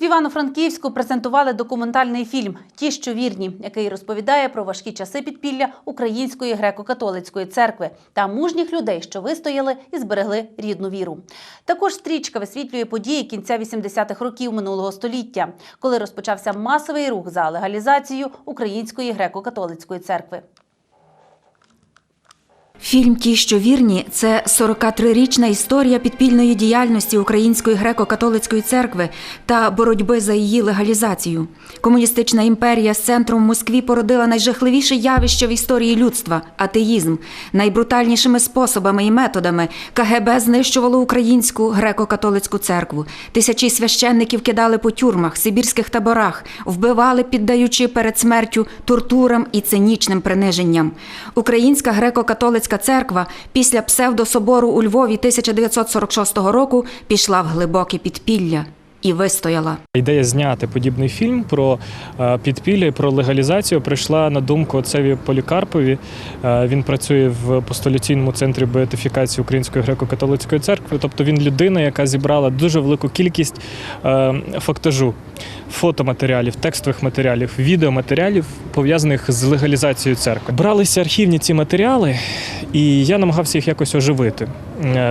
В Івано-Франківську презентували документальний фільм Ті, що вірні, який розповідає про важкі часи підпілля Української греко-католицької церкви та мужніх людей, що вистояли і зберегли рідну віру. Також стрічка висвітлює події кінця 80-х років минулого століття, коли розпочався масовий рух за легалізацію Української греко-католицької церкви. Фільм Ті, що вірні, це 43-річна історія підпільної діяльності Української греко-католицької церкви та боротьби за її легалізацію. Комуністична імперія з центром Москві породила найжахливіше явище в історії людства атеїзм. Найбрутальнішими способами і методами КГБ знищувало українську греко-католицьку церкву. Тисячі священників кидали по тюрмах, сибірських таборах, вбивали, піддаючи перед смертю тортурам і цинічним приниженням. Українська греко-католицька церква після псевдособору у Львові 1946 року пішла в глибоке підпілля і вистояла. Ідея зняти подібний фільм про е, підпілля про легалізацію прийшла на думку отцеві Полікарпові. Е, Він працює в апостоліційному центрі беатифікації Української греко-католицької церкви. Тобто він людина, яка зібрала дуже велику кількість е, фактажу, фотоматеріалів, текстових матеріалів, відеоматеріалів, пов'язаних з легалізацією церкви. Бралися архівні ці матеріали, і я намагався їх якось оживити,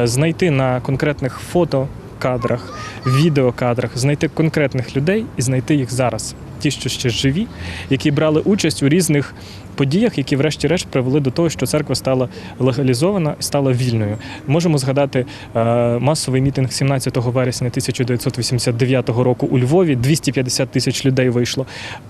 знайти на конкретних фото кадрах, відеокадрах, знайти конкретних людей і знайти їх зараз. Ті, що ще живі, які брали участь у різних подіях, які, врешті-решт, привели до того, що церква стала легалізована і стала вільною. Можемо згадати е, масовий мітинг 17 вересня 1989 року у Львові. 250 тисяч людей вийшло.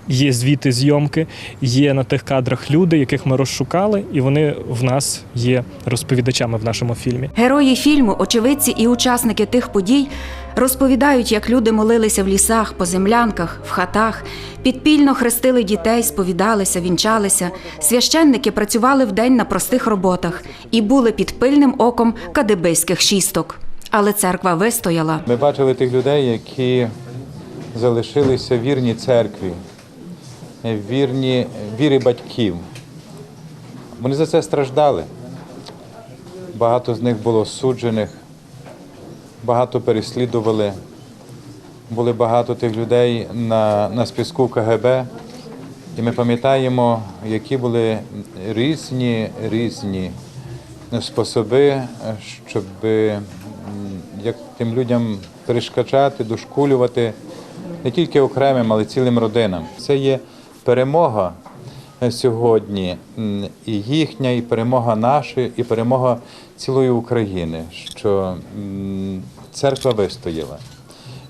Є звіти зйомки, є на тих кадрах люди, яких ми розшукали, і вони в нас є розповідачами в нашому фільмі. Герої фільму, очевидці і учасники тих подій розповідають, як люди молилися в лісах, по землянках, в хатах, підпільно хрестили дітей, сповідалися, вінчалися. Священники працювали вдень на простих роботах і були під пильним оком кадебейських шісток. Але церква вистояла. Ми бачили тих людей, які залишилися вірні церкві, вірні вірі батьків. Вони за це страждали. Багато з них було суджених, багато переслідували. Були багато тих людей на, на списку КГБ. І ми пам'ятаємо, які були різні різні способи, щоб як тим людям перешкаджати, дошкулювати не тільки окремим, але й цілим родинам. Це є перемога е, сьогодні, і їхня, і перемога наша, і перемога цілої України, що церква вистояла.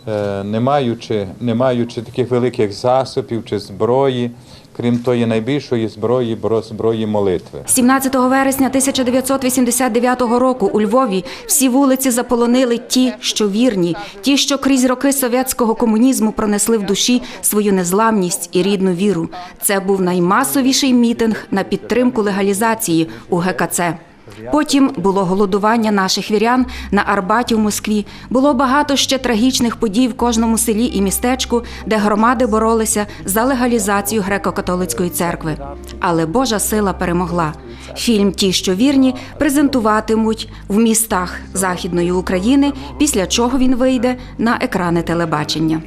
Е, Не маючи, не маючи таких великих засобів чи зброї, крім тої найбільшої зброї, бро- зброї молитви. 17 вересня 1989 року у Львові всі вулиці заполонили ті, що вірні, ті, що крізь роки совєтського комунізму пронесли в душі свою незламність і рідну віру. Це був наймасовіший мітинг на підтримку легалізації у ГКЦ. Потім було голодування наших вірян на Арбаті в Москві. Було багато ще трагічних подій в кожному селі і містечку, де громади боролися за легалізацію греко-католицької церкви. Але Божа сила перемогла. Фільм Ті, що вірні, презентуватимуть в містах Західної України, після чого він вийде на екрани телебачення.